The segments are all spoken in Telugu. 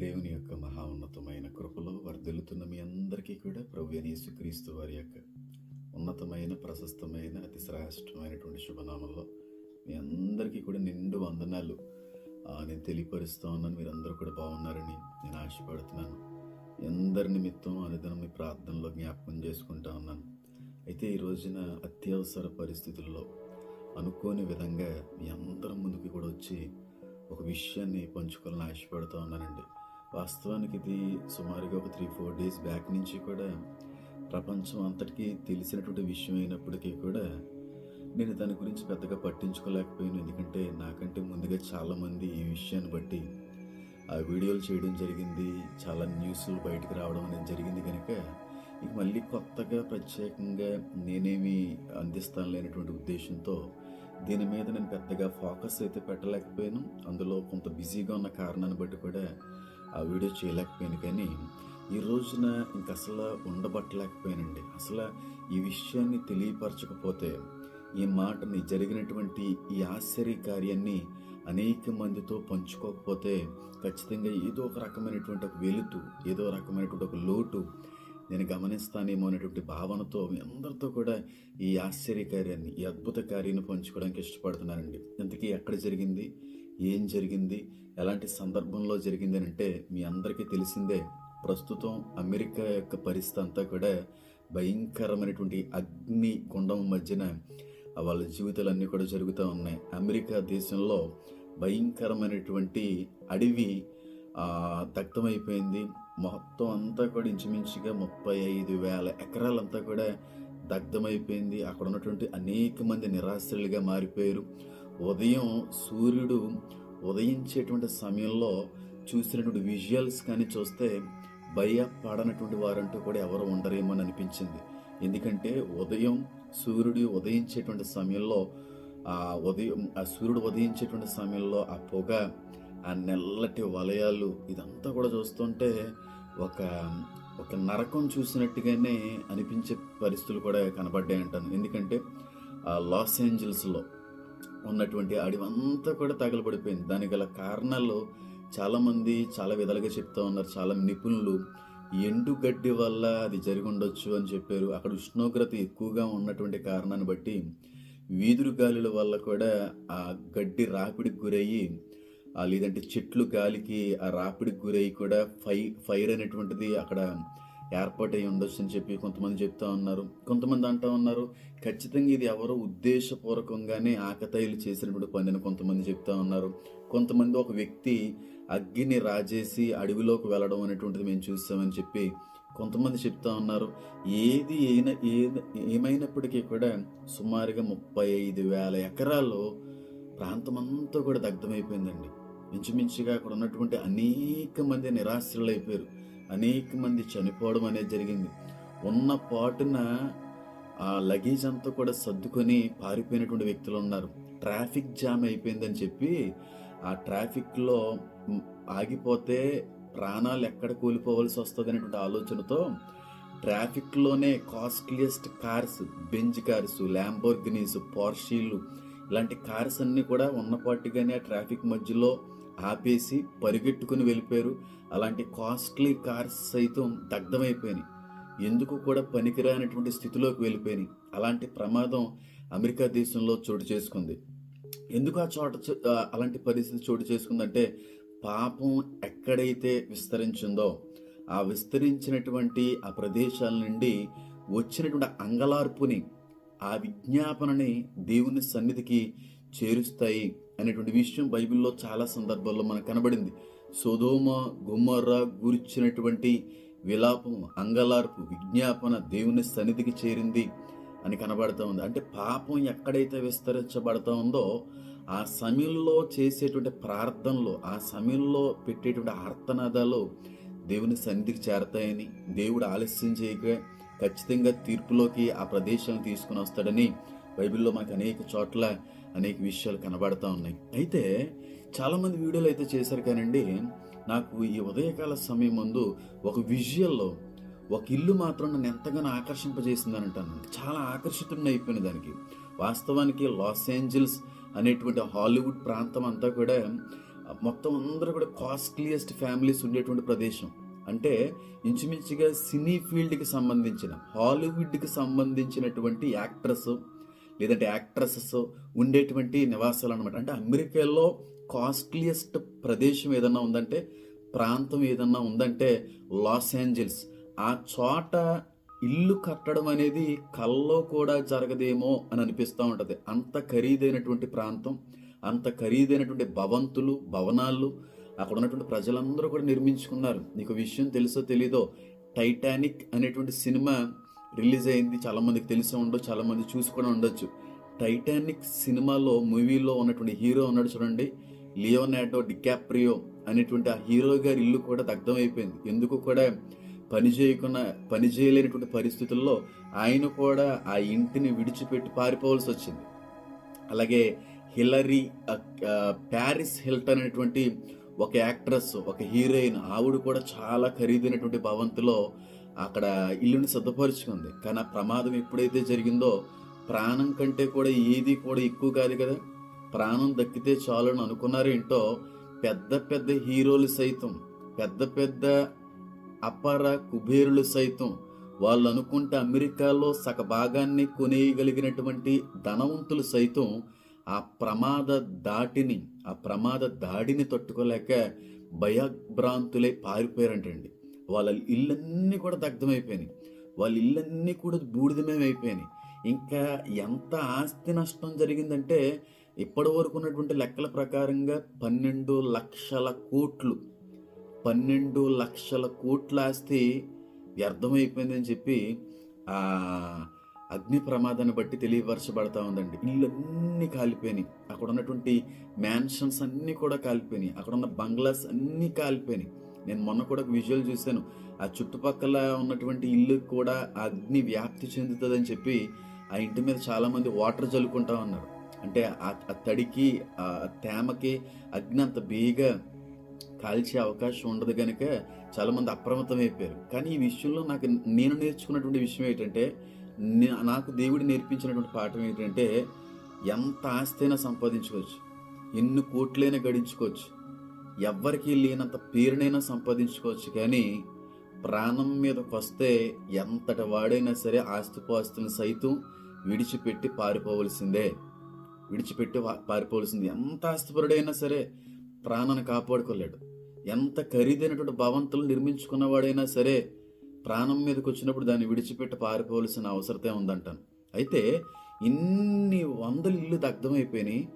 దేవుని యొక్క మహా ఉన్నతమైన కృపలో వర్ధిల్లుతున్న మీ అందరికీ కూడా ప్రభు యేసుక్రీస్తు వారి యొక్క ఉన్నతమైన ప్రశస్తమైన అతి శ్రేష్టమైనటువంటి శుభనామంలో మీ అందరికీ కూడా నిండు వందనాలు. నేను తెలియపరుస్తూ ఉన్నాను మీరందరూ కూడా బాగున్నారని నేను ఆశపడుతున్నాను. ఎందరి నిమిత్తం అనుదినం మీ ప్రార్థనలో జ్ఞాపకం చేసుకుంటా ఉన్నాను. అయితే ఈ రోజున అత్యవసర పరిస్థితుల్లో అనుకోని విధంగా మీ అందరం ముందుకు కూడా వచ్చి ఒక విషయాన్ని పంచుకోవాలని ఆశపడుతూ ఉన్నానండి. వాస్తవానికి ఇది సుమారుగా ఒక త్రీ ఫోర్ డేస్ బ్యాక్ నుంచి కూడా ప్రపంచం అంతటికీ తెలిసినటువంటి విషయం అయినప్పటికీ కూడా నేను దాని గురించి పెద్దగా పట్టించుకోలేకపోయాను. ఎందుకంటే నాకంటే ముందుగా చాలామంది ఈ విషయాన్ని బట్టి ఆ వీడియోలు చేయడం జరిగింది చాలా న్యూస్లు బయటకు రావడం అనేది జరిగింది కనుక ఇక మళ్ళీ కొత్తగా ప్రత్యేకంగా నేనేమి అందిస్తాను లేనటువంటి ఉద్దేశంతో దీని మీద నేను పెద్దగా ఫోకస్ అయితే పెట్టలేకపోయాను. అందులో కొంత బిజీగా ఉన్న కారణాన్ని బట్టి కూడా ఆ వీడియో చేయలేకపోయాను కానీ ఈ రోజున ఇంక అసలు ఉండబట్టలేకపోయానండి. అసలు ఈ విషయాన్ని తెలియపరచకపోతే ఈ మాటని జరిగినటువంటి ఈ ఆశ్చర్య కార్యాన్ని అనేక మందితో పంచుకోకపోతే ఖచ్చితంగా ఏదో ఒక రకమైనటువంటి ఒక వెలుతు ఏదో రకమైనటువంటి ఒక లోటు నేను గమనిస్తానేమో అనేటువంటి భావనతో మీ అందరితో కూడా ఈ ఆశ్చర్య కార్యాన్ని ఈ అద్భుత కార్యాన్ని పంచుకోవడానికి ఇష్టపడుతున్నానండి. ఇంతకీ ఎక్కడ జరిగింది? ఏం జరిగింది ఎలాంటి సందర్భంలో జరిగింది అంటే మీ అందరికీ తెలిసిందే ప్రస్తుతం అమెరికా యొక్క పరిస్థితి అంతా కూడా భయంకరమైనటువంటి అగ్ని కుండం మధ్యన వాళ్ళ జీవితాలన్నీ కూడా జరుగుతూ ఉన్నాయి. అమెరికా దేశంలో భయంకరమైనటువంటి అడవి దగ్ధమైపోయింది. మొత్తం అంతా కూడా ఇంచుమించుగా ముప్పై ఐదు వేల ఎకరాలంతా కూడా దగ్ధమైపోయింది. అక్కడ ఉన్నటువంటి అనేక మంది నిరాశ్రలుగా మారిపోయారు. ఉదయం సూర్యుడు ఉదయించేటువంటి సమయంలో చూసినటువంటి విజువల్స్ కానీ చూస్తే భయపడనటువంటి వారంటూ కూడా ఎవరు ఉండరేమో అని అనిపించింది. ఎందుకంటే ఉదయం సూర్యుడు ఉదయించేటువంటి సమయంలో ఆ ఉదయం ఆ సూర్యుడు ఉదయించేటువంటి సమయంలో ఆ పొగ ఆ నల్లటి వలయాలు ఇదంతా కూడా చూస్తుంటే ఒక ఒక నరకం చూసినట్టుగానే అనిపించే పరిస్థితులు కూడా కనబడ్డాయి అంటాను ఎందుకంటే ఆ లాస్ ఏంజల్స్లో ఉన్నటువంటి అడివంతా కూడా తగలబడిపోయింది. దానికి గల కారణాలు చాలామంది చాలా విధాలుగా చెప్తా ఉన్నారు. చాలా నిపుణులు ఎండుగడ్డి వల్ల అది జరిగి ఉండొచ్చు అని చెప్పారు. అక్కడ ఉష్ణోగ్రత ఎక్కువగా ఉన్నటువంటి కారణాన్ని బట్టి వీధులు గాలుల వల్ల కూడా ఆ గడ్డి రాపిడికి గురయ్యి ఆ లేదంటే చెట్లు గాలికి ఆ రాపిడికి గురయ్యి కూడా ఫై ఫైర్ అనేటువంటిది అక్కడ ఏర్పాటై ఉండొచ్చు అని చెప్పి కొంతమంది చెప్తా ఉన్నారు. కొంతమంది అంటా ఉన్నారు ఖచ్చితంగా ఇది ఎవరో ఉద్దేశపూర్వకంగానే ఆకతాయిలు చేసినటువంటి పనిని కొంతమంది చెప్తా ఉన్నారు. కొంతమంది ఒక వ్యక్తి అగ్గిని రాజేసి అడవిలోకి వెళ్ళడం అనేటువంటిది మేము చూసామని చెప్పి కొంతమంది చెప్తా ఉన్నారు. ఏది ఏనా ఏమైనప్పటికీ కూడా సుమారుగా ముప్పై ఐదు వేల ఎకరాల్లో ప్రాంతం అంతా కూడా దగ్ధమైపోయిందండి. ఇంచుమించుగా అక్కడ ఉన్నటువంటి అనేక మంది నిరాశ్రులైపోయారు. అయిపోయారు అనేక మంది చనిపోవడం అనేది జరిగింది. ఉన్న పాటున ఆ లగేజ్ అంతా కూడా సర్దుకొని పారిపోయినటువంటి వ్యక్తులు ఉన్నారు. ట్రాఫిక్ జామ్ అయిపోయిందని చెప్పి ఆ ట్రాఫిక్లో ఆగిపోతే ప్రాణాలు ఎక్కడ కూలిపోవాల్సి వస్తుంది అనేటువంటి ఆలోచనతో ట్రాఫిక్లోనే costliest cars Benz cars Lamborghinis పోర్షీలు ఇలాంటి కార్స్ అన్నీ కూడా ఉన్నపాటిగానే ఆ ట్రాఫిక్ మధ్యలో ఆపేసి పరిగెట్టుకుని వెళ్ళిపోయారు. అలాంటి కాస్ట్లీ కార్స్ సైతం దగ్ధమైపోయినాయి. ఎందుకు కూడా పనికిరానటువంటి స్థితిలోకి వెళ్ళిపోయినాయి. అలాంటి ప్రమాదం అమెరికా దేశంలో చోటు చేసుకుంది. ఎందుకు ఆ చోట అలాంటి పరిస్థితి చోటు చేసుకుందంటే పాపం ఎక్కడైతే విస్తరించిందో ఆ విస్తరించినటువంటి ఆ ప్రదేశాల నుండి వచ్చినటువంటి అంగలార్పుని ఆ విజ్ఞాపనని దేవుని సన్నిధికి చేరుస్తాయి. అనేటువంటి విషయం బైబిల్లో చాలా సందర్భాల్లో మనకు కనబడింది. సోదోమ గుమ్మర్ర గురించినటువంటి విలాపం అంగలార్పు విజ్ఞాపన దేవుని సన్నిధికి చేరింది అని కనబడుతూ ఉంది. అంటే పాపం ఎక్కడైతే విస్తరించబడతా ఉందో ఆ సమయంలో చేసేటువంటి ప్రార్థనలు ఆ సమయంలో పెట్టేటువంటి ఆర్తనాదాలు దేవుని సన్నిధికి చేరతాయని దేవుడు ఆలస్యం చేయక ఖచ్చితంగా తీర్పులోకి ఆ ప్రదేశాన్ని తీసుకుని వస్తాడని బైబిల్లో మనకు అనేక చోట్ల అనేక విషయాలు కనబడతా ఉన్నాయి. అయితే చాలామంది వీడియోలు అయితే చేశారు కానండి నాకు ఈ ఉదయకాల సమయం ముందు ఒక విజువల్లో ఒక ఇల్లు మాత్రం నన్ను ఎంతగానో ఆకర్షింపజేసిందని అంటాను చాలా ఆకర్షితుడిని అయిపోయింది దానికి. వాస్తవానికి లాస్ ఏంజల్స్ అనేటువంటి హాలీవుడ్ ప్రాంతం అంతా కూడా మొత్తం అందరూ కూడా కాస్ట్లీయెస్ట్ ఫ్యామిలీస్ ఉండేటువంటి ప్రదేశం. అంటే ఇంచుమించుగా సినీ ఫీల్డ్కి సంబంధించిన హాలీవుడ్కి సంబంధించినటువంటి యాక్ట్రస్ లేదంటే యాక్ట్రసెస్ ఉండేటువంటి నివాసాలు అనమాట అంటే అమెరికాలో కాస్ట్లీయెస్ట్ ప్రదేశం ఏదన్నా ఉందంటే ప్రాంతం ఏదన్నా ఉందంటే లాస్ ఏంజల్స్. ఆ చోట ఇల్లు కట్టడం అనేది కల్లో కూడా జరగదేమో అని అనిపిస్తూ ఉంటుంది. అంత ఖరీదైనటువంటి ప్రాంతం అంత ఖరీదైనటువంటి భవంతులు భవనాలు అక్కడ ఉన్నటువంటి ప్రజలందరూ కూడా నిర్మించుకున్నారు. నీకు విషయం తెలుసో తెలీదో టైటానిక్ అనేటువంటి సినిమా రిలీజ్ అయింది చాలా మందికి తెలిసి ఉండొచ్చు చాలా మంది చూసి కూడా ఉండొచ్చు. టైటానిక్ సినిమాలో మూవీలో ఉన్నటువంటి హీరో ఉన్నాడు చూడండి లియోనాడో డికాప్రియో అనేటువంటి ఆ హీరో గారి ఇల్లు కూడా దగ్ధం అయిపోయింది ఎందుకు కూడా పని చేయకుండా పని చేయలేనటువంటి పరిస్థితుల్లో ఆయన కూడా ఆ ఇంటిని విడిచిపెట్టి పారిపోవాల్సి వచ్చింది. అలాగే హిలరీ ప్యారిస్ హిల్టన్ అనేటువంటి ఒక యాక్ట్రెస్ ఒక హీరోయిన్ ఆవిడ కూడా చాలా ఖరీదైనటువంటి భవంతిలో అక్కడ ఇల్లుని సిద్ధపరుచుకుంది కానీ ఆ ప్రమాదం ఎప్పుడైతే జరిగిందో ప్రాణం కంటే కూడా ఏది కూడా ఎక్కువ కాదు కదా. ప్రాణం దక్కితే చాలు అని అనుకున్నారేంటో పెద్ద పెద్ద హీరోలు సైతం పెద్ద పెద్ద అపర కుబేరులు సైతం వాళ్ళు అనుకుంటే అమెరికాలో సగ భాగాన్ని కొనేయగలిగినటువంటి ధనవంతులు సైతం ఆ ప్రమాద దాటిని ఆ ప్రమాద దాడిని తట్టుకోలేక భయభ్రాంతులై పారిపోయారంటండి. వాళ్ళ ఇళ్ళన్నీ కూడా దగ్ధమైపోయినాయి. వాళ్ళ ఇళ్ళన్నీ కూడా బూడిదమేమైపోయినాయి. ఇంకా ఎంత ఆస్తి నష్టం జరిగిందంటే ఇప్పటి వరకు ఉన్నటువంటి లెక్కల ప్రకారంగా పన్నెండు లక్షల కోట్లు పన్నెండు లక్షల కోట్ల ఆస్తి వ్యర్థమైపోయిందని చెప్పి అగ్ని ప్రమాదాన్ని బట్టి తెలియపరచబడతా ఉందండి. ఇళ్ళన్నీ కాలిపోయినాయి. అక్కడ ఉన్నటువంటి మ్యాన్షన్స్ అన్నీ కూడా కాలిపోయినాయి. అక్కడ ఉన్న బంగ్లాస్ అన్నీ కాలిపోయినాయి. నేను మొన్న కూడా ఒక విజువల్ చూశాను. ఆ చుట్టుపక్కల ఉన్నటువంటి ఇల్లు కూడా ఆ అగ్ని వ్యాప్తి చెందుతుందని చెప్పి ఆ ఇంటి మీద చాలామంది వాటర్ చల్లుకుంటా ఉన్నారు. అంటే ఆ తడికి ఆ తేమకి అగ్ని అంత బేగా కాల్చే అవకాశం ఉండదు కనుక చాలామంది అప్రమత్తం అయిపోయారు. కానీ ఈ విషయంలో నాకు నేను నేర్చుకున్నటువంటి విషయం ఏంటంటే నాకు దేవుడు నేర్పించినటువంటి పాఠం ఏంటంటే ఎంత ఆస్తైనా సంపాదించుకోవచ్చు. ఎన్ని కోట్లైనా గడించుకోవచ్చు. ఎవ్వరికీ లేనంత పేరునైనా సంపాదించుకోవచ్చు కానీ ప్రాణం మీదకి వస్తే ఎంతటి వాడైనా సరే ఆస్తిపాస్తులను సైతం విడిచిపెట్టి పారిపోవలసిందే. విడిచిపెట్టి పారిపోవలసింది. ఎంత ఆస్తిపరుడైనా సరే ప్రాణాన్ని కాపాడుకోలేడు. ఎంత ఖరీదైనటువంటి భవంతులు నిర్మించుకున్నవాడైనా సరే ప్రాణం మీదకి వచ్చినప్పుడు దాన్ని విడిచిపెట్టి పారిపోవలసిన అవసరతే ఉందంటాను. అయితే ఇన్ని వందల ఇల్లు దగ్ధమైపోయినాయి.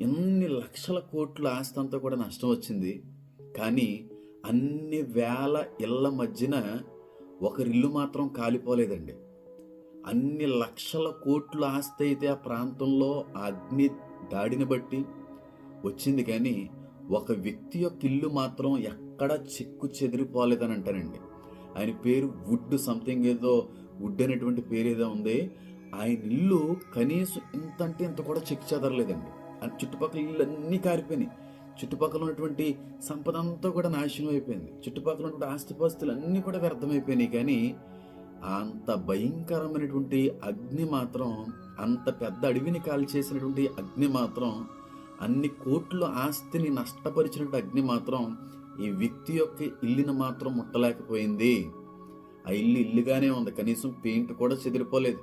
ఎన్ని లక్షల కోట్ల ఆస్తి అంతా కూడా నష్టం వచ్చింది. కానీ అన్ని వేల ఇళ్ళ మధ్యన ఒకరిల్లు మాత్రం కాలిపోలేదండి. అన్ని లక్షల కోట్ల ఆస్తి అయితే ఆ ప్రాంతంలో అగ్ని దాడిని బట్టి వచ్చింది. కానీ ఒక వ్యక్తి యొక్క ఇల్లు మాత్రం ఎక్కడ చెక్కు చెదిరిపోలేదని అంటానండి. ఆయన పేరు వుడ్ సంథింగ్ ఏదో వుడ్ అనేటువంటి పేరు ఏదో ఉంది. ఆయన ఇల్లు కనీసం ఇంత అంటే ఇంత కూడా చెక్కు చెదరలేదండి. చుట్టుపక్కల ఇల్లు అన్నీ కారిపోయినాయి. చుట్టుపక్కల ఉన్నటువంటి సంపద అంతా కూడా నాశనం అయిపోయింది. చుట్టుపక్కల ఉన్నటువంటి ఆస్తిపాస్తులు అన్నీ కూడా వ్యర్థమైపోయినాయి. కానీ అంత భయంకరమైనటువంటి అగ్ని మాత్రం అంత పెద్ద అడవిని కాల్ చేసినటువంటి అగ్ని మాత్రం అన్ని కోట్ల ఆస్తిని నష్టపరిచినటువంటి అగ్ని మాత్రం ఈ వ్యక్తి యొక్క ఇల్లుని మాత్రం ముట్టలేకపోయింది. ఆ ఇల్లు ఇల్లుగానే ఉంది. కనీసం పెయింట్ కూడా చెదిరిపోలేదు.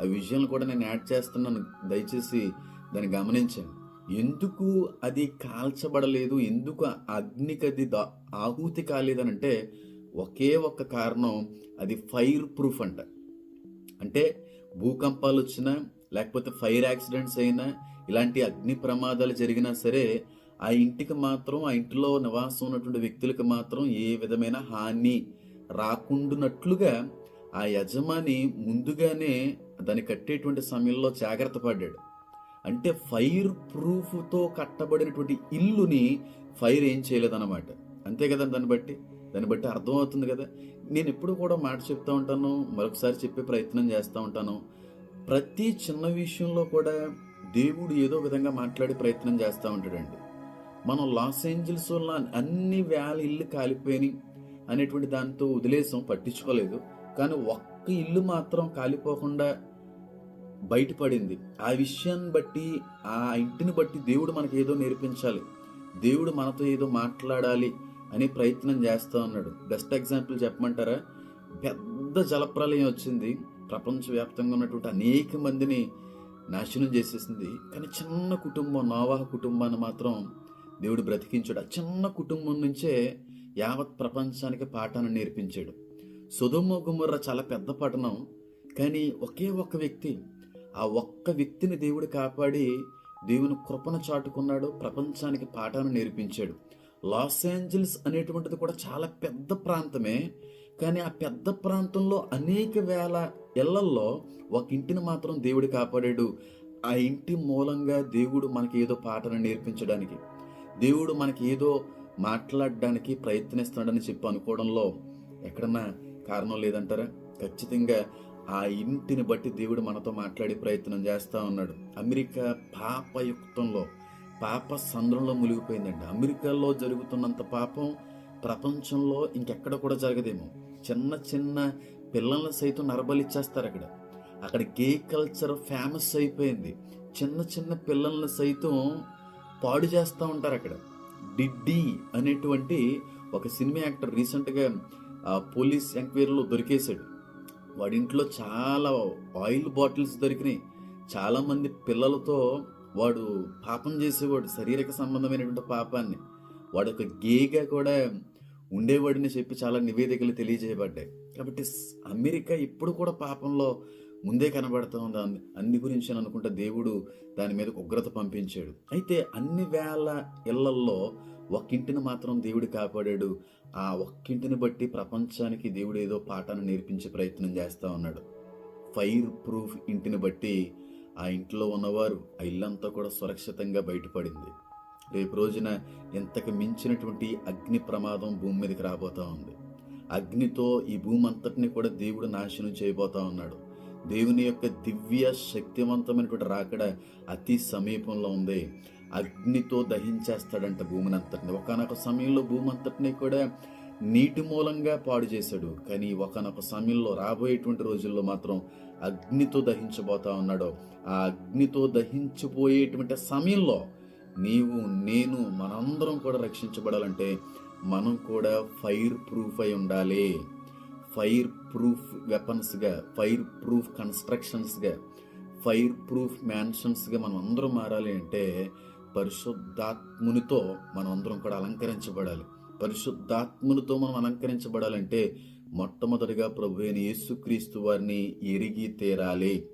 ఆ విజయాలు కూడా నేను యాడ్ చేస్తున్నాను. దయచేసి దాన్ని గమనించండి. ఎందుకు అది కాల్చబడలేదు? ఎందుకు అగ్నికి అది దా- ఆహుతి కాలేదనంటే ఒకే ఒక్క కారణం అది ఫైర్ ప్రూఫ్ అంట. అంటే భూకంపాలు వచ్చినా లేకపోతే ఫైర్ యాక్సిడెంట్స్ అయినా ఇలాంటి అగ్ని ప్రమాదాలు జరిగినా సరే ఆ ఇంటికి మాత్రం ఆ ఇంటిలో నివాసం ఉన్నటువంటి వ్యక్తులకు మాత్రం ఏ విధమైన హాని రాకుండునట్లుగా ఆ యజమాని ముందుగానే దాన్ని కట్టేటువంటి సమయంలో జాగ్రత్త పడ్డాడు. అంటే ఫైర్ ప్రూఫ్తో కట్టబడినటువంటి ఇల్లుని ఫైర్ ఏం చేయలేదన్నమాట. అంతే కదా దాన్ని బట్టి? దాన్ని బట్టి అర్థమవుతుంది కదా? నేను ఎప్పుడు కూడా మాట చెప్తూ ఉంటాను మరొకసారి చెప్పే ప్రయత్నం చేస్తూ ఉంటాను. ప్రతి చిన్న విషయంలో కూడా దేవుడు ఏదో విధంగా మాట్లాడే ప్రయత్నం చేస్తూ ఉంటాడండి. మనం లాస్ ఏంజల్స్ అన్ని వేల ఇల్లు కాలిపోయినాయి అనేటువంటి దాంతో వదిలేసాం పట్టించుకోలేదు. కానీ ఒక్క ఇల్లు మాత్రం కాలిపోకుండా బయటపడింది. ఆ విషయాన్ని బట్టి ఆ ఇంటిని బట్టి దేవుడు మనకి ఏదో నేర్పించాలి. దేవుడు మనతో ఏదో మాట్లాడాలి అనే ప్రయత్నం చేస్తూ ఉన్నాడు. బెస్ట్ ఎగ్జాంపుల్ చెప్పమంటారా? పెద్ద జలప్రలయం వచ్చింది. ప్రపంచవ్యాప్తంగా ఉన్నటువంటి అనేక మందిని నాశనం చేసేసింది. కానీ చిన్న కుటుంబం నోవాహ కుటుంబాన్ని మాత్రం దేవుడు బ్రతికించాడు. ఆ చిన్న కుటుంబం నుంచే యావత్ ప్రపంచానికి పాఠాన్ని నేర్పించాడు. సుధుమ గుమర్ర చాలా పెద్ద పట్టణం. కానీ ఒకే ఒక్క వ్యక్తి ఆ ఒక్క వ్యక్తిని దేవుడు కాపాడి దేవుని కృపను చాటుకున్నాడు ప్రపంచానికి పాఠాన్ని నేర్పించాడు. లాస్ ఏంజల్స్ అనేటువంటిది కూడా చాలా పెద్ద ప్రాంతమే. కానీ ఆ పెద్ద ప్రాంతంలో అనేక వేల ఇళ్ళల్లో ఒక ఇంటిని మాత్రం దేవుడు కాపాడాడు. ఆ ఇంటి మూలంగా దేవుడు మనకి ఏదో పాటను నేర్పించడానికి దేవుడు మనకి ఏదో మాట్లాడడానికి ప్రయత్నిస్తున్నాడని చెప్పి అనుకోవడంలో ఎక్కడన్నా కారణం లేదంటారా? ఖచ్చితంగా ఆ ఇంటిని బట్టి దేవుడు మనతో మాట్లాడే ప్రయత్నం చేస్తూ ఉన్నాడు. అమెరికా పాపయుక్తంలో పాప సంద్రంలో మునిగిపోయిందండి. అమెరికాలో జరుగుతున్నంత పాపం ప్రపంచంలో ఇంకెక్కడ కూడా జరగదేమో. చిన్న చిన్న పిల్లల్ని సైతం నరబలిచ్చేస్తారు అక్కడ. అక్కడ గే కల్చర్ ఫేమస్ అయిపోయింది. చిన్న చిన్న పిల్లల్ని సైతం పాడు చేస్తూ ఉంటారు అక్కడ. డిడ్డీ అనేటువంటి ఒక సినిమా యాక్టర్ రీసెంట్గా పోలీస్ ఎంక్వైరీలో దొరికేశాడు. వాడింట్లో చాలా ఆయిల్ బాటిల్స్ దొరికినాయి. చాలామంది పిల్లలతో వాడు పాపం చేసేవాడు శారీరక సంబంధమైనటువంటి పాపాన్ని. వాడు ఒక గేగా కూడా ఉండేవాడిని చెప్పి చాలా నివేదికలు తెలియజేయబడ్డాయి. కాబట్టి అమెరికా ఇప్పుడు కూడా పాపంలో ముందే కనబడుతుంది అన్ని గురించి అని అనుకుంటే దేవుడు దాని మీద ఉగ్రత పంపించాడు. అయితే అన్ని వేల ఇళ్ళల్లో ఒక్కింటిని మాత్రం దేవుడు కాపాడాడు. ఆ ఒక్కింటిని బట్టి ప్రపంచానికి దేవుడు ఏదో పాఠాన్ని నేర్పించే ప్రయత్నం చేస్తూ ఉన్నాడు. ఫైర్ ప్రూఫ్ ఇంటిని బట్టి ఆ ఇంట్లో ఉన్నవారు ఆ ఇల్లంతా కూడా సురక్షితంగా బయటపడింది. రేపు రోజున ఇంతకు మించినటువంటి అగ్ని ప్రమాదం భూమి మీదకి రాబోతా ఉంది. అగ్నితో ఈ భూమి అంతటిని కూడా దేవుడు నాశనం చేయబోతా ఉన్నాడు. దేవుని యొక్క దివ్య శక్తివంతమైనటువంటి రాకడ అతి సమీపంలో ఉంది. అగ్నితో దహించేస్తాడంట భూమిని అంతటిని ఒకనొక సమయంలో భూమి అంతటిని కూడా నీటి మూలంగా పాడు చేశాడు. కానీ ఒకనొక సమయంలో రాబోయేటువంటి రోజుల్లో మాత్రం అగ్నితో దహించబోతా ఉన్నాడు. ఆ అగ్నితో దహించిపోయేటువంటి సమయంలో నీవు నేను మనందరం కూడా రక్షించబడాలంటే మనం కూడా ఫైర్ ప్రూఫ్ అయి ఉండాలి. ఫైర్ ప్రూఫ్ వెపన్స్గా ఫైర్ ప్రూఫ్ కన్స్ట్రక్షన్స్గా ఫైర్ ప్రూఫ్ మ్యాన్షన్స్గా మనం అందరం మారాలి అంటే పరిశుద్ధాత్మునితో మనం అందరం కూడా అలంకరించబడాలి. పరిశుద్ధాత్మునితో మనం అలంకరించబడాలంటే మొట్టమొదటిగా ప్రభు అయిన యేసుక్రీస్తు వారిని ఎరిగి తీరాలి.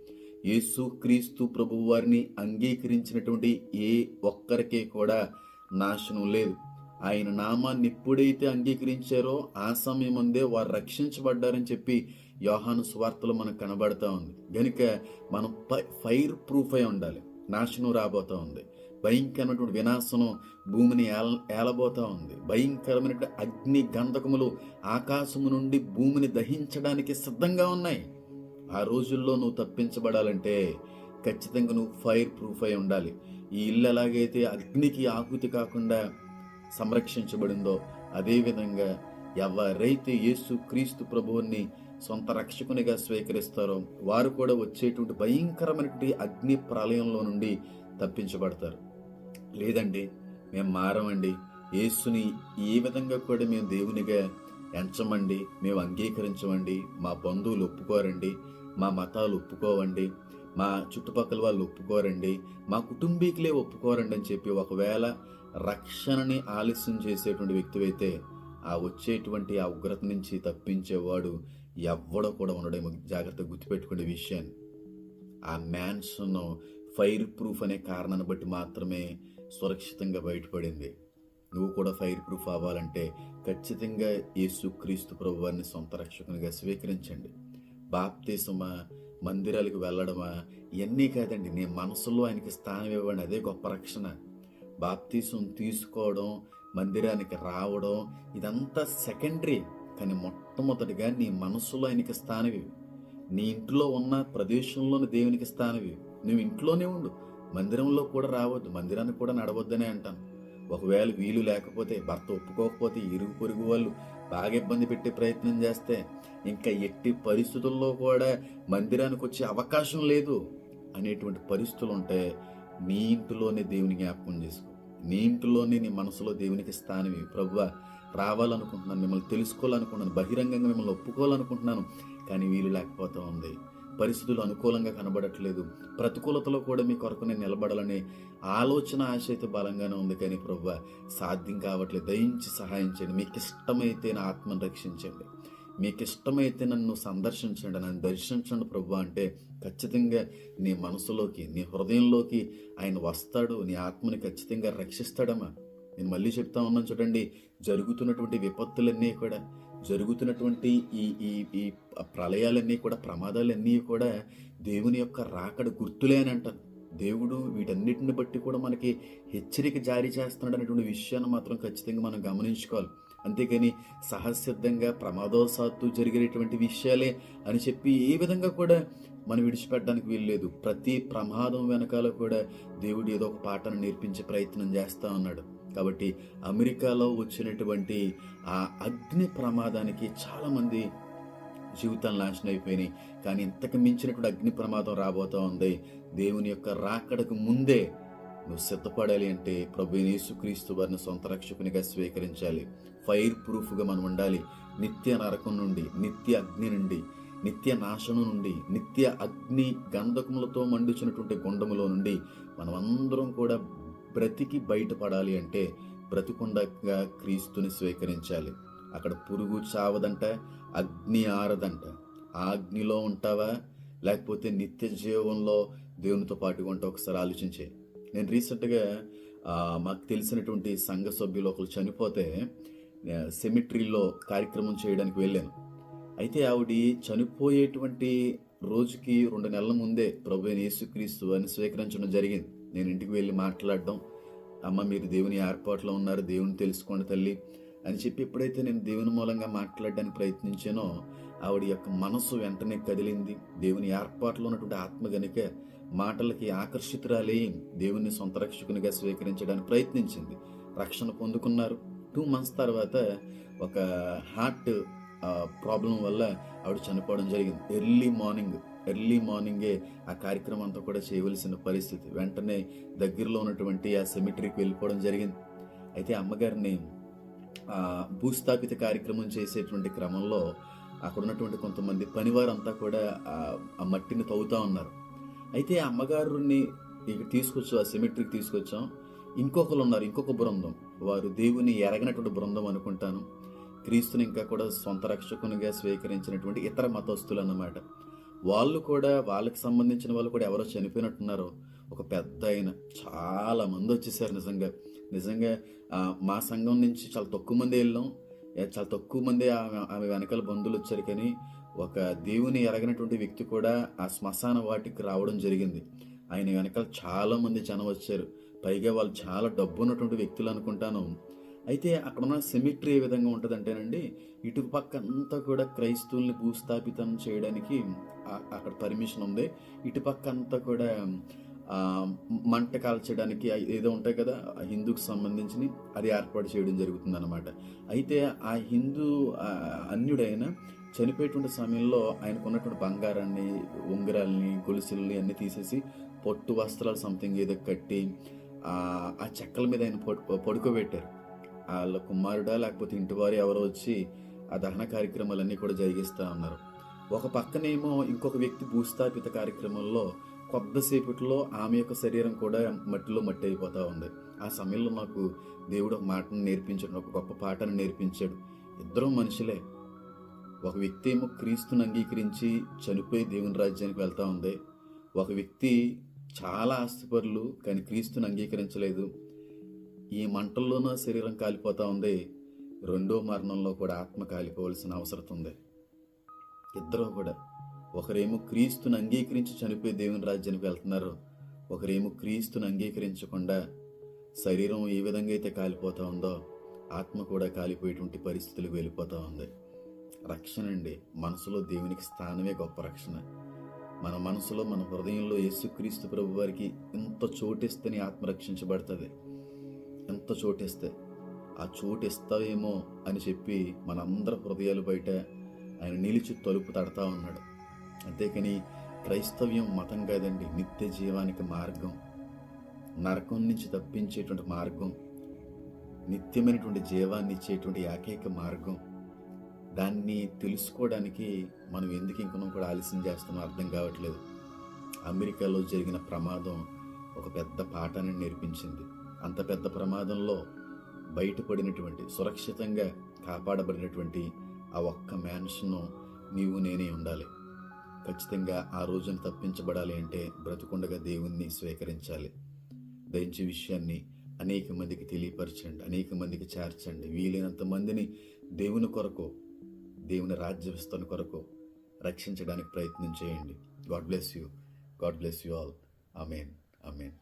యేసుక్రీస్తు ప్రభు వారిని అంగీకరించినటువంటి ఏ ఒక్కరికి కూడా నాశనం లేదు. ఆయన నామాన్ని ఎప్పుడైతే అంగీకరించారో ఆ సమయం ముందే వారు రక్షించబడ్డారని చెప్పి యోహాను స్వార్తలో మనకు కనబడతా ఉంది. గనుక మనం ఫైర్ ప్రూఫ్ అయి ఉండాలి. నాశనం రాబోతా ఉంది. భయంకరమైనటువంటి వినాశనం భూమిని ఏల ఏలబోతా ఉంది. భయంకరమైనటువంటి అగ్ని గంధకములు ఆకాశము నుండి భూమిని దహించడానికి సిద్ధంగా ఉన్నాయి. ఆ రోజుల్లో నువ్వు తప్పించబడాలంటే ఖచ్చితంగా నువ్వు ఫైర్ ప్రూఫ్ అయి ఉండాలి. ఈ ఇల్లు ఎలాగైతే అగ్నికి ఆహుతి కాకుండా సంరక్షించబడిందో అదేవిధంగా ఎవరైతే యేసు క్రీస్తు ప్రభువుని సొంత రక్షకునిగా స్వీకరిస్తారో వారు కూడా వచ్చేటువంటి భయంకరమైనటువంటి అగ్ని ప్రళయంలో నుండి తప్పించబడతారు. లేదండి మేము మారమండి. యేసుని ఏ విధంగా కూడా మేము దేవునిగా ఎంచమండి. మేము అంగీకరించమండి. మా బంధువులు ఒప్పుకోరండి. మా మతాలు ఒప్పుకోవండి. మా చుట్టుపక్కల వాళ్ళు ఒప్పుకోరండి. మా కుటుంబీకులే ఒప్పుకోరండి అని చెప్పి ఒకవేళ రక్షణని ఆలస్యం చేసేటువంటి వ్యక్తివైతే ఆ వచ్చేటువంటి ఆ ఉగ్రత నుంచి తప్పించేవాడు ఎవ్వడో కూడా ఉండడేమో జాగ్రత్తగా గుర్తుపెట్టుకునే విషయాన్ని ఆ మ్యాన్షన్ ఫైర్ ప్రూఫ్ అనే కారణాన్ని బట్టి మాత్రమే సురక్షితంగా బయటపడింది. నువ్వు కూడా ఫైర్ ప్రూఫ్ అవ్వాలంటే ఖచ్చితంగా యేసు క్రీస్తు ప్రభువారిని సొంత రక్షకునిగా స్వీకరించండి. బాప్తీసమా మందిరాలకు వెళ్ళడమా? ఇవన్నీ కాదండి. నీ మనసులో ఆయనకి స్థానం ఇవ్వండి. అదే గొప్ప రక్షణ. బాప్తీసం తీసుకోవడం మందిరానికి రావడం ఇదంతా సెకండరీ. కానీ మొట్టమొదటిగా నీ మనసులో ఆయనకి స్థానవి నీ ఇంట్లో ఉన్న ప్రదేశంలోని దేవునికి స్థానవి నువ్వు ఇంట్లోనే ఉండు. మందిరంలో కూడా రావద్దు. మందిరానికి కూడా నడవద్దనే అంటాను. ఒకవేళ వీలు లేకపోతే భర్త ఒప్పుకోకపోతే ఇరుగు పొరుగు వాళ్ళు బాగా ఇబ్బంది పెట్టే ప్రయత్నం చేస్తే ఇంకా ఎట్టి పరిస్థితుల్లో కూడా మందిరానికి వచ్చే అవకాశం లేదు అనేటువంటి పరిస్థితులు ఉంటే నీ ఇంటిలోనే దేవుని జ్ఞాపకం చేసుకో. నీ ఇంటిలోనే నీ మనసులో దేవునికి స్థానమి. ప్రభువ రావాలనుకుంటున్నాను మిమ్మల్ని తెలుసుకోవాలనుకుంటున్నాను బహిరంగంగా మిమ్మల్ని ఒప్పుకోవాలనుకుంటున్నాను కానీ వీలు లేకపోతూ ఉంది. పరిస్థితులు అనుకూలంగా కనబడట్లేదు. ప్రతికూలతలో కూడా మీ కొరకు నేను నిలబడాలనే ఆలోచన ఆశ అయితే బలంగానే ఉంది కానీ ప్రభు సాధ్యం కావట్లేదు. దయించి సహాయం చేయండి. మీకు ఇష్టమైతే నా ఆత్మను రక్షించండి. మీకు ఇష్టమైతే నన్ను సందర్శించండి. నన్ను దర్శించండి ప్రభు అంటే ఖచ్చితంగా నీ మనసులోకి నీ హృదయంలోకి ఆయన వస్తాడు. నీ ఆత్మని ఖచ్చితంగా రక్షిస్తాడమ్మా. నేను మళ్ళీ చెప్తా ఉన్నాను చూడండి జరుగుతున్నటువంటి విపత్తులన్నీ కూడా జరుగుతున్నటువంటి ఈ ఈ ఈ ప్రళయాలన్నీ కూడా ప్రమాదాలన్నీ కూడా దేవుని యొక్క రాకడ గుర్తులే అని అంటాను దేవుడు వీటన్నిటిని బట్టి కూడా మనకి హెచ్చరిక జారీ చేస్తున్నాడు అనేటువంటి విషయాన్ని మాత్రం ఖచ్చితంగా మనం గమనించుకోవాలి. అంతేకాని సహసిద్ధంగా ప్రమాదోసాత్తు జరిగేటువంటి విషయాలే అని చెప్పి ఏ విధంగా కూడా మనం విడిచిపెట్టడానికి వీల్లేదు. ప్రతి ప్రమాదం వెనకాల కూడా దేవుడు ఏదో ఒక పాటను నేర్పించే ప్రయత్నం చేస్తూ ఉన్నాడు. కాబట్టి అమెరికాలో వచ్చినటువంటి ఆ అగ్ని ప్రమాదానికి చాలామంది జీవితాలు నాశనం అయిపోయినాయి. కానీ ఇంతకు మించినటువంటి అగ్ని ప్రమాదం రాబోతూ ఉంది. దేవుని యొక్క రాకడకు ముందే నువ్వు సిద్ధపడాలి అంటే ప్రభు యేసుక్రీస్తు వారిని సొంత రక్షకునిగా స్వీకరించాలి. ఫైర్ ప్రూఫ్గా మనం ఉండాలి. నిత్య నరకం నుండి నిత్య అగ్ని నుండి. నిత్య నాశనం నుండి నిత్య అగ్ని గంధకములతో మండుచున్నటువంటి గుండములో నుండి మనమందరం కూడా బ్రతికి బయటపడాలి అంటే బ్రతికొండగా క్రీస్తుని స్వీకరించాలి. అక్కడ పురుగు చావదంట అగ్ని ఆరదంట. ఆ అగ్నిలో ఉంటావా? లేకపోతే నిత్య జీవంలో దేవునితో పాటుగా ఉంటా ఒకసారి ఆలోచించే. నేను రీసెంట్గా మాకు తెలిసినటువంటి సంఘ సభ్యులు ఒకరు చనిపోతే సెమిట్రీలో కార్యక్రమం చేయడానికి వెళ్ళాను. అయితే ఆవిడ చనిపోయేటువంటి రోజుకి రెండు నెలల ముందే ప్రభు యేసుక్రీస్తు అని స్వీకరించడం జరిగింది. నేను ఇంటికి వెళ్ళి మాట్లాడడం అమ్మ మీరు దేవుని ఏర్పాట్లో ఉన్నారు దేవుని తెలుసుకోండి తల్లి అని చెప్పి ఎప్పుడైతే నేను దేవుని మూలంగా మాట్లాడడానికి ప్రయత్నించానో ఆవిడ యొక్క మనసు వెంటనే కదిలింది. దేవుని ఏర్పాట్లో ఉన్నటువంటి ఆత్మ గనుక మాటలకి ఆకర్షితురాలే దేవుని సొంత రక్షకునిగా స్వీకరించడానికి ప్రయత్నించింది. రక్షణ పొందుకున్నారు. టూ మంత్స్ తర్వాత ఒక హార్ట్ ప్రాబ్లం వల్ల ఆవిడ చనిపోవడం జరిగింది. ఎర్లీ మార్నింగ్ ఎర్లీ మార్నింగే ఆ కార్యక్రమం అంతా కూడా చేయవలసిన పరిస్థితి. వెంటనే దగ్గరలో ఉన్నటువంటి ఆ సెమిటరీకి వెళ్ళిపోవడం జరిగింది. అయితే అమ్మగారిని భూస్థాపిత కార్యక్రమం చేసేటువంటి క్రమంలో అక్కడ ఉన్నటువంటి కొంతమంది పనివారంతా కూడా ఆ మట్టిని తవ్వుతూ ఉన్నారు. అయితే ఆ అమ్మగారిని ఇక తీసుకొచ్చు ఆ సెమిటరీకి తీసుకొచ్చాం. ఇంకొకరు ఉన్నారు ఇంకొక బృందం. వారు దేవుని ఎరగనటువంటి బృందం అనుకుంటాను. క్రీస్తుని ఇంకా కూడా సొంత రక్షకునిగా స్వీకరించినటువంటి ఇతర మతస్థులు అన్నమాట. వాళ్ళు కూడా వాళ్ళకి సంబంధించిన వాళ్ళు కూడా ఎవరో చనిపోయినట్టున్నారో. ఒక పెద్ద ఆయన. చాలా మంది వచ్చేసారు నిజంగా. నిజంగా మా సంఘం నుంచి చాలా తక్కువ మంది వెళ్ళాం. చాలా తక్కువ మంది ఆమె ఆమె వెనకాల బంధువులు వచ్చారు కానీ ఒక దేవుని ఎరగినటువంటి వ్యక్తి కూడా ఆ శ్మశాన వాటికి రావడం జరిగింది. ఆయన వెనకాల చాలా మంది జనం వచ్చారు. పైగా వాళ్ళు చాలా డబ్బు ఉన్నటువంటి వ్యక్తులు అనుకుంటాను. అయితే అక్కడ ఉన్న సెమిట్రీ ఏ విధంగా ఉంటుందంటేనండి ఇటు పక్క అంతా కూడా క్రైస్తవుల్ని భూస్థాపితం చేయడానికి అక్కడ పర్మిషన్ ఉంది. ఇటు పక్క అంతా కూడా మంట కాల్చడానికి ఏదో ఉంటాయి కదా హిందూకి సంబంధించి అది ఏర్పాటు చేయడం జరుగుతుంది అనమాట అయితే ఆ హిందూ అన్యుడైన చనిపోయేటువంటి సమయంలో ఆయనకు ఉన్నటువంటి బంగారాన్ని ఉంగరాల్ని గొలుసుల్ని అన్నీ తీసేసి పొట్టు వస్త్రాలు సంథింగ్ ఏదో కట్టి ఆ చెక్కల మీద ఆయన పడుకోబెట్టారు. వాళ్ళ కుమారుడా లేకపోతే ఇంటివారు ఎవరో వచ్చి ఆ దహన కార్యక్రమాలన్నీ కూడా జరిగిస్తూ ఉన్నారు. ఒక పక్కనేమో ఇంకొక వ్యక్తి భూస్థాపిత కార్యక్రమంలో కొద్దిసేపట్లో ఆమె యొక్క శరీరం కూడా మట్టిలో మట్టి అయిపోతూ ఉంది. ఆ సమయంలో మాకు దేవుడు ఒక మాటను నేర్పించాడు ఒక గొప్ప పాటను నేర్పించాడు. ఇద్దరు మనుషులే. ఒక వ్యక్తి ఏమో క్రీస్తుని అంగీకరించి చనిపోయి దేవుని రాజ్యానికి వెళ్తూ ఉంది. ఒక వ్యక్తి చాలా ఆస్తిపరులు కానీ క్రీస్తుని అంగీకరించలేదు. ఈ మంటల్లోనూ శరీరం కాలిపోతూ ఉంది. రెండో మరణంలో కూడా ఆత్మ కాలిపోవలసిన అవసరం ఉంది. ఇద్దరూ కూడా ఒకరేమో క్రీస్తుని అంగీకరించి చనిపోయి దేవుని రాజ్యానికి వెళ్తున్నారు. ఒకరేమో క్రీస్తుని అంగీకరించకుండా శరీరం ఏ విధంగా అయితే కాలిపోతూ ఉందో ఆత్మ కూడా కాలిపోయేటువంటి పరిస్థితులకు వెళ్ళిపోతూ ఉంది. రక్షణ అండి. మనసులో దేవునికి స్థానమే గొప్ప రక్షణ. మన మనసులో మన హృదయంలో యేసుక్రీస్తు ప్రభు వారికి ఇంత చోటిస్తేనే ఆత్మ రక్షించబడుతుంది. ఎంత చోటిస్తే ఆ చోటు ఇస్తావేమో అని చెప్పి మనందరి హృదయాలు బయట ఆయన నిలిచి తలుపు తడతా ఉన్నాడు. అంతేకాని క్రైస్తవ్యం మతం కాదండి నిత్య జీవానికి మార్గం. నరకం నుంచి తప్పించేటువంటి మార్గం నిత్యమైనటువంటి జీవాన్ని ఇచ్చేటువంటి ఏకైక మార్గం. దాన్ని తెలుసుకోవడానికి మనం ఎందుకు ఇంకొనం కూడా ఆలస్యం చేస్తామో అర్థం కావట్లేదు. అమెరికాలో జరిగిన ప్రమాదం ఒక పెద్ద పాఠాన్ని నేర్పించింది. అంత పెద్ద ప్రమాదంలో బయటపడినటువంటి సురక్షితంగా కాపాడబడినటువంటి ఆ ఒక్క మ్యాన్షన్ను నీవు నేనే ఉండాలి. ఖచ్చితంగా ఆ రోజున తప్పించబడాలి అంటే బ్రతుకుండగా దేవుణ్ణి స్వీకరించాలి. దయించే విషయాన్ని అనేక మందికి తెలియపరచండి అనేక మందికి చేర్చండి. వీలైనంత మందిని దేవుని కొరకు దేవుని రాజ్య విస్తరణ కొరకు రక్షించడానికి ప్రయత్నం చేయండి. God bless you. God bless you all. Amen amen